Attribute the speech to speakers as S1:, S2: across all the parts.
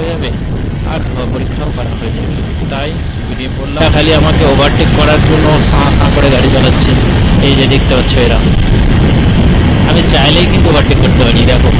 S1: হয়ে যাবে, আর ধোয়া পরীক্ষাও করা হয়ে যাবে। তাই বেরিয়ে পড়লাম। খালি আমাকে ওভারটেক করার জন্য সাঁ সাঁ করে গাড়ি চালাচ্ছে, এই যে দেখতে পাচ্ছ এরা। আমি চাইলেই কিন্তু ওভারটেক করতে পারি, দেখো।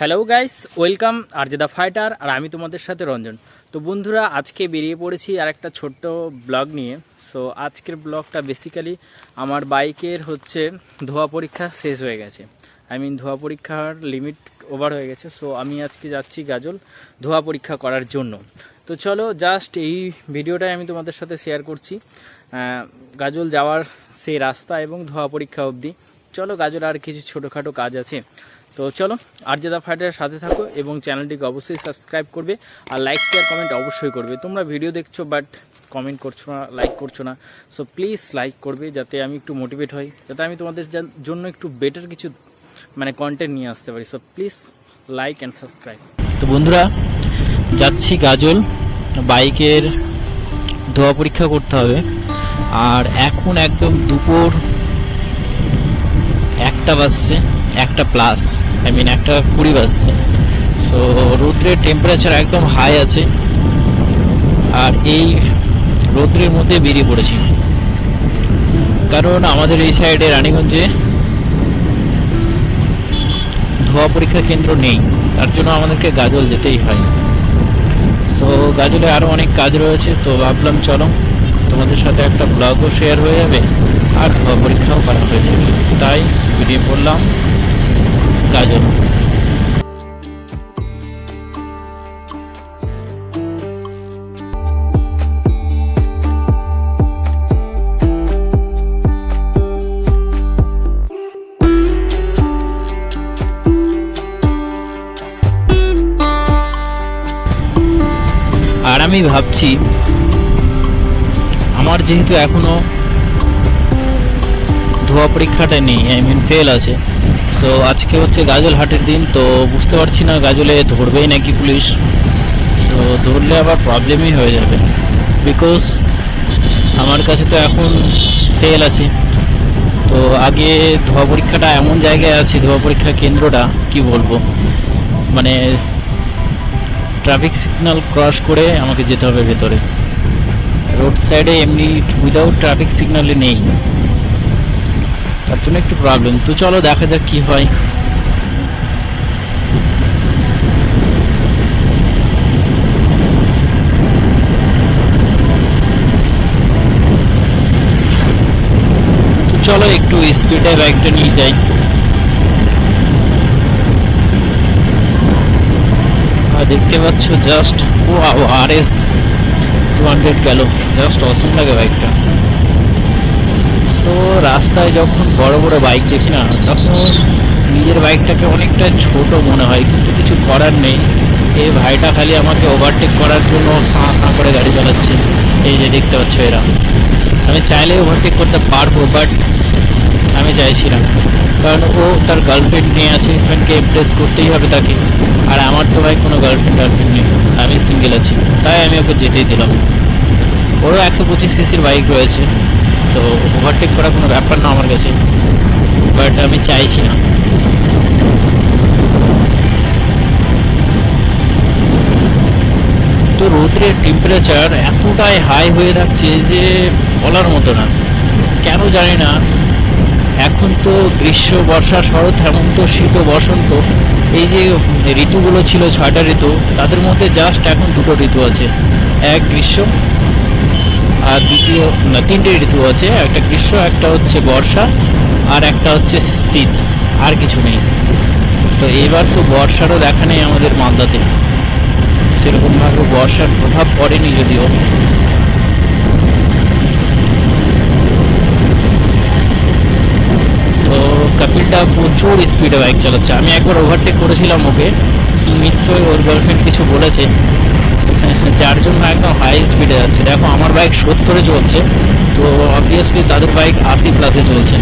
S2: হ্যালো গাইস ওয়েলকাম আর আরজেদা ফাইটার আর আমি তোমাদের সাথে রঞ্জন। তো বন্ধুরা, আজকে বেরিয়ে পড়েছি আর একটা ছোট্ট ব্লগ নিয়ে। সো আজকের ব্লগটা বেসিক্যালি আমার বাইকের হচ্ছে ধোয়া পরীক্ষা শেষ হয়ে গেছে। আই মিন ধোয়া পরীক্ষার লিমিট ওভার হয়ে গেছে। সো আমি আজকে যাচ্ছি গাজল ধোয়া পরীক্ষা করার জন্য। তো চলো জাস্ট এই ভিডিওটাই আমি তোমাদের সাথে শেয়ার করছি। গাজল যাওয়ার সেই রাস্তা এবং ধোয়া পরীক্ষা অবধি। চলো, গাজল আর কিছু ছোটোখাটো কাজ আছে। তো চলো, আরজেদা ফাইটারের সাথে থাকো এবং চ্যানেলটিকে অবশ্যই সাবস্ক্রাইব করবে আর লাইক শেয়ার কমেন্ট অবশ্যই করবে। তোমরা ভিডিও দেখছ বাট কমেন্ট করছ না লাইক করছ না সো প্লিজ লাইক করবে যাতে আমি একটু মোটিভেট হই, যাতে আমি তোমাদের জন্য একটু বেটার কিছু মানে কন্টেন্ট নিয়ে আসতে পারি। So please like and subscribe
S1: তো বন্ধুরা, যাচ্ছি গাজল, বাইকের ধোয়া পরীক্ষা করতে হবে। আর এখন একদম দুপুর একটা বাজছে, একটা প্লাস আই মিন একটা কুড়ি বাজছে। সো রৌদ্রের টেম্পারেচার একদম হাই আছে। আর এই রৌদ্রের মধ্যে বেরিয়ে পড়েছি। কারণ আমাদের এই সাইডে রানীগঞ্জে ধোয়া পরীক্ষা কেন্দ্র নেই। তার জন্য আমাদেরকে গাজল যেতেই হয়। সো গাজলে আরও অনেক কাজ রয়েছে, তো ভাবলাম চলো তোমাদের সাথে একটা ব্লগও শেয়ার হয়ে যাবে। আর ধোয়া পরীক্ষাও করা হয়েছে তাই বেরিয়ে পড়লাম। গাজল আর আমি ভাবছি, আমার যেহেতু এখনও ধোয়া পরীক্ষাটা নেই আই মিন ফেল আছে। সো আজকে হচ্ছে গাজল হাটের দিন, তো বুঝতে পারছি না গাজলে ধরবেই নাকি পুলিশ। সো ধরলে আবার প্রবলেমই হয়ে যাবে। বিকজ আমার কাছে তো এখন ফেল আছে। তো আগে ধোয়া পরীক্ষাটা এমন জায়গায় আছে, ধোয়া পরীক্ষা কেন্দ্রটা, কি বলব? মানে ট্রাফিক সিগন্যাল ক্রস করে আমাকে যেতে হবে ভেতরে। রোড সাইডে এমনি উইদাউট ট্রাফিক সিগন্যালে নেই। তার জন্য একটু প্রবলেম তো চলো দেখা যাক কি হয়। চলো একটু স্পিডে বাইকটা নিয়ে যাই। দেখতে পাচ্ছ জাস্ট ও আর এস টু হান্ড্রেড গেল। জাস্ট অসম লাগে বাইকটা রাস্তায় যখন বড় বড় বাইক দেখি না তখন নিজের বাইকটাকে অনেকটা ছোট মনে হয়, কিন্তু কিছু করার নেই। এই ভাইটা খালি আমাকে ওভারটেক করার জন্য সাঁ সাঁ করে গাড়ি চালাচ্ছে। এই যে দেখতে পাচ্ছ এরা। আমি চাইলে ওভারটেক করতে পারব বাট আমি চাইছি না কারণ ও তার গার্লফ্রেন্ড নিয়ে আছে হাজব্যান্ডকে ইমপ্রেস করতেই হবে তাকে। আর আমার তো ভাই কোনো গার্লফ্রেন্ড গার্লফ্রেন্ড নেই। আমি সিঙ্গেল আছি। তাই আমি ওকে যেতেই দিলাম। ওরও একশো পঁচিশ সিসির বাইক রয়েছে। তো ওভারটেক করা কোনো ব্যাপার না আমার কাছে বাট আমি চাইছি না। তো রোদ্রের টেম্পারেচার এতটাই হাই হয়ে থাকছে যে বলার মতো না। কেন জানি না, এখন তো গ্রীষ্ম, বর্ষা, শরৎ, হেমন্ত, শীত বসন্ত, এই যে ঋতুগুলো ছিল ছয়টা ঋতু, তাদের মধ্যে জাস্ট এখন দুটো ঋতু আছে। এক গ্রীষ্ম আর দ্বিতীয় তিনটে ঋতু আছে, একটা গ্রীষ্ম, একটা হচ্ছে বর্ষা, আর একটা হচ্ছে শীত, আর কিছু নেই। তো এবার তো বর্ষারও দেখা নেই আমাদের মালদাতে। সেরকমভাবে বর্ষার প্রভাব পড়েনি যদিও। তো কপিলটা প্রচুর স্পিডে বাইক চালাচ্ছে। আমি একবার ওভারটেক করেছিলাম ওকে। নিশ্চয়ই ওর গার্লফ্রেন্ড কিছু বলেছে। যার জন্য একদম হাই স্পিডে যাচ্ছে। দেখো, আমার বাইক সত্তরে চলছে, তো অবভিয়াসলি তাদের বাইক আশি প্লাসে চলছে।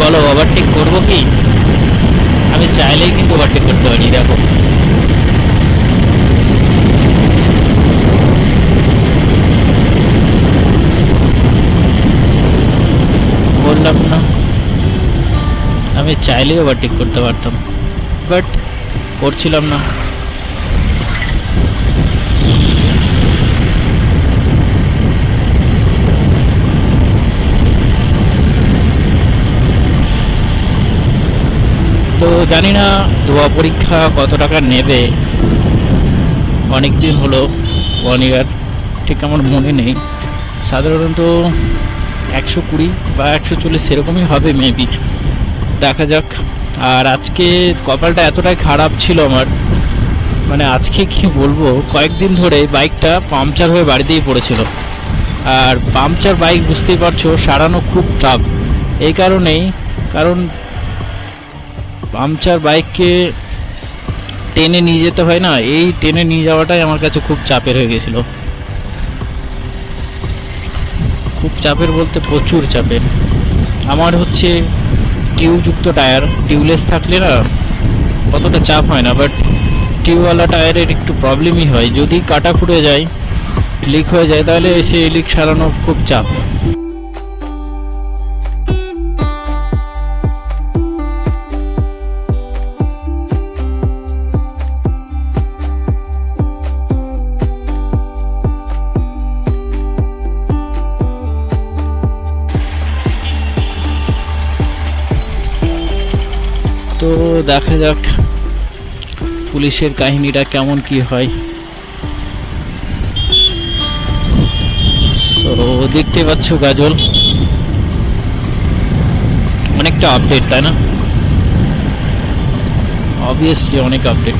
S1: বলো ওভারটেক করব কি? আমি চাইলেই কিন্তু ওভারটেক করতে পারি, দেখো। আমি চাইলেই ওভারটেক করতে পারতাম, বাট করছিলাম না। তো জানি না, দোয়া পরীক্ষা কত টাকা নেবে? অনেক দিন হলো ওয়ান ইয়ার ঠিক আমার মনে নেই। সাধারণত একশো কুড়ি বা একশো চল্লিশ সেরকমই হবে মেবি দেখা যাক। আর আজকে কপালটা এতটাই খারাপ ছিল আমার। মানে আজকে কি বলব, কয়েকদিন ধরে বাইকটা পাংচার হয়ে বাড়িতেই পড়েছিল। আর পাংচার বাইক বুঝতেই পারছ, সারানো খুব টাফ। এই কারণেই, কারণ পাংচার বাইককে টেনে নিয়ে যেতে হয় না, এই টেনে নিয়ে যাওয়াটাই আমার কাছে খুব চাপের হয়ে গেছিল। খুব চাপের বলতে প্রচুর চাপের। আমার হচ্ছে টিউবযুক্ত টায়ার, টিউবলেস থাকলে না অতটা চাপ হয় না বাট টিউবওয়ালা টায়ারের একটু প্রবলেমই হয়। যদি কাটা ফুটে যায় লিক হয়ে যায়, তাহলে সেই লিক সারানো খুব চাপ। তো দেখা যাক পুলিশের কাহিনীটা কেমন কি হয়। তো দেখতে পাচ্ছ গাজল। অনেকটা আপডেট তাই না? অবভিয়াসলি অনেক আপডেট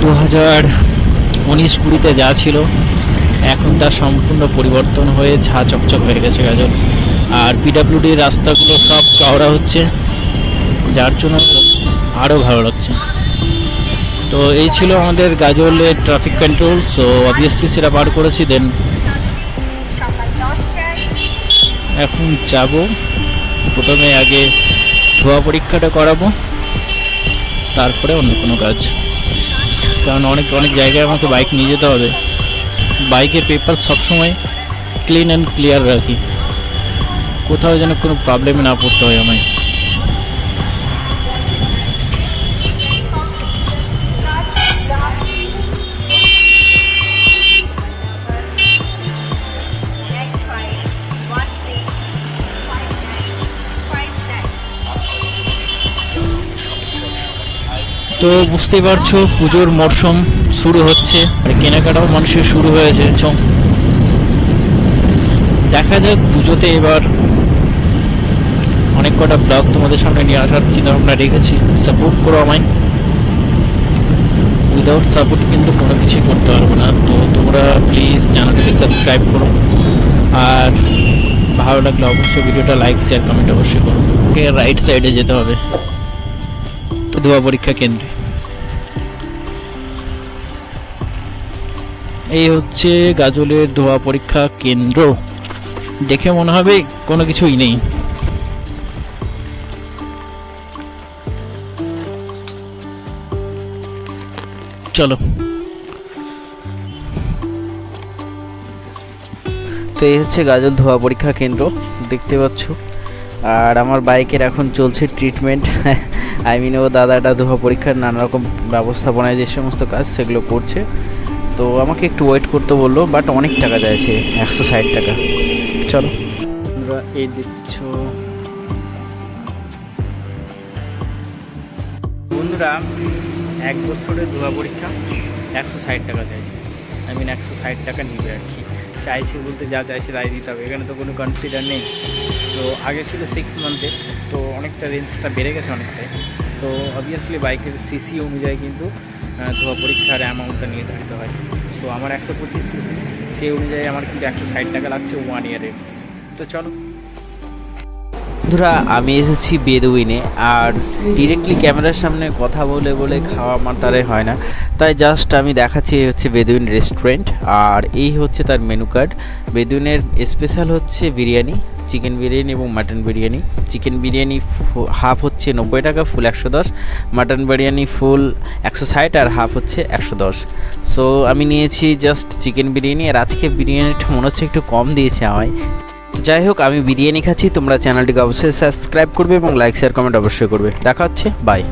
S1: দু হাজার উনিশ কুড়িতে যা ছিল, এখন তার সম্পূর্ণ পরিবর্তন হয়ে ঝা চকচক হয়ে গেছে গাজল। আর পিডাব্লিউডির রাস্তাগুলো সব চওড়া হচ্ছে। যার জন্য আরও ভালো লাগছে। তো এই ছিল আমাদের গাজলের ট্রাফিক কন্ট্রোল সো অবভিয়াসলি সেটা বার করেছি দেন এখন যাব। প্রথমে আগে ধোয়া পরীক্ষাটা করাবো, তারপরে অন্য কোনো কাজ। কারণ অনেক অনেক জায়গায় আমাকে বাইক নিয়ে যেতে হবে। বাইকের পেপার সবসময় ক্লিন অ্যান্ড ক্লিয়ার রাখি। কোথাও যেন কোনো প্রবলেমে না পড়তে হয় আমায়। তো বুঝতেই পারছ, পুজোর মরশুম শুরু হচ্ছে আর কেনাকাটাও মানুষের শুরু হয়েছে। দেখা যাক পুজোতে এবার অনেক কটা ব্লগ তোমাদের সামনে নিয়ে আসার চিন্তা ভাবনা রেখেছি। সাপোর্ট করো আমায়। উইদাউট সাপোর্ট কিন্তু কোনো কিছুই করতে পারব না। তো তোমরা প্লিজ চ্যানেলটাকে সাবস্ক্রাইব করো। আর ভালো লাগলে অবশ্যই ভিডিওটা লাইক শেয়ার কমেন্ট অবশ্যই করো। রাইট সাইডে যেতে হবে। দোয়া পরীক্ষা কেন্দ্রে। এই হচ্ছে গাজলের ধোয়া পরীক্ষা কেন্দ্র। দেখে মনে হবে কোনো কিছুই নেই। চলো।
S2: তো এই হচ্ছে গাজল ধোয়া পরীক্ষা কেন্দ্র, দেখতে পাচ্ছ। আর আমার বাইকের এখন চলছে ট্রিটমেন্ট আই মিন ও দাদাটা ধোয়া পরীক্ষার নানা রকম ব্যবস্থাপনায় যে সমস্ত কাজ সেগুলো করছে। তো আমাকে একটু ওয়েট করতে বলল বাট অনেক টাকা চাইছে, একশো ষাট টাকা। চলো। এই দিচ্ছ বন্ধুরা, এক বছরের ধোয়া পরীক্ষা, একশো ষাট টাকা চাইছে। আই মিন একশো ষাট টাকা নিবে আর কি। চাইছে বলতে যা চাইছে তাই দিতে হবে। এখানে তো কোনো কনসিডার নেই। তো আগে ছিল সিক্স মান্থে তো অনেকটা রেঞ্জটা বেড়ে গেছে অনেকটাই। তো অবভিয়াসলি বাইকের সিসি অনুযায়ী কিন্তু ধোয়া পরীক্ষার অ্যামাউন্টটা নির্ধারিত হয়। সো আমার একশো পঁচিশ সিসি সেই অনুযায়ী আমার কিন্তু একশো ষাট টাকা লাগছে ওয়ান ইয়ারের তো চলো। বন্ধুরা, আমি এসেছি বেদুইনে আর ডিরেক্টলি ক্যামেরার সামনে কথা বলে বলে খাওয়া আমার তারে হয় না। তাই জাস্ট আমি দেখাচ্ছি, এই হচ্ছে বেদুইন রেস্টুরেন্ট আর এই হচ্ছে তার মেনু কার্ড বেদুইনের স্পেশাল হচ্ছে বিরিয়ানি চিকেন বিরিয়ানি এবং mutton biryani. Chicken biryani half হচ্ছে নব্বই টাকা ফুল একশো দশ। মাটন বিরিয়ানি ফুল একশো ষাট আর হাফ হচ্ছে একশো দশ। সো আমি নিয়েছি জাস্ট চিকেন বিরিয়ানি আর আজকে বিরিয়ানিটা মনে হচ্ছে একটু কম দিয়েছে আমায়। যাই হোক, আমি বিরিয়ানি খাচ্ছি, তোমরা চ্যানেলটিকে অবশ্যই সাবস্ক্রাইব করবে এবং লাইক শেয়ার কমেন্ট অবশ্যই করবে। দেখা হচ্ছে বাই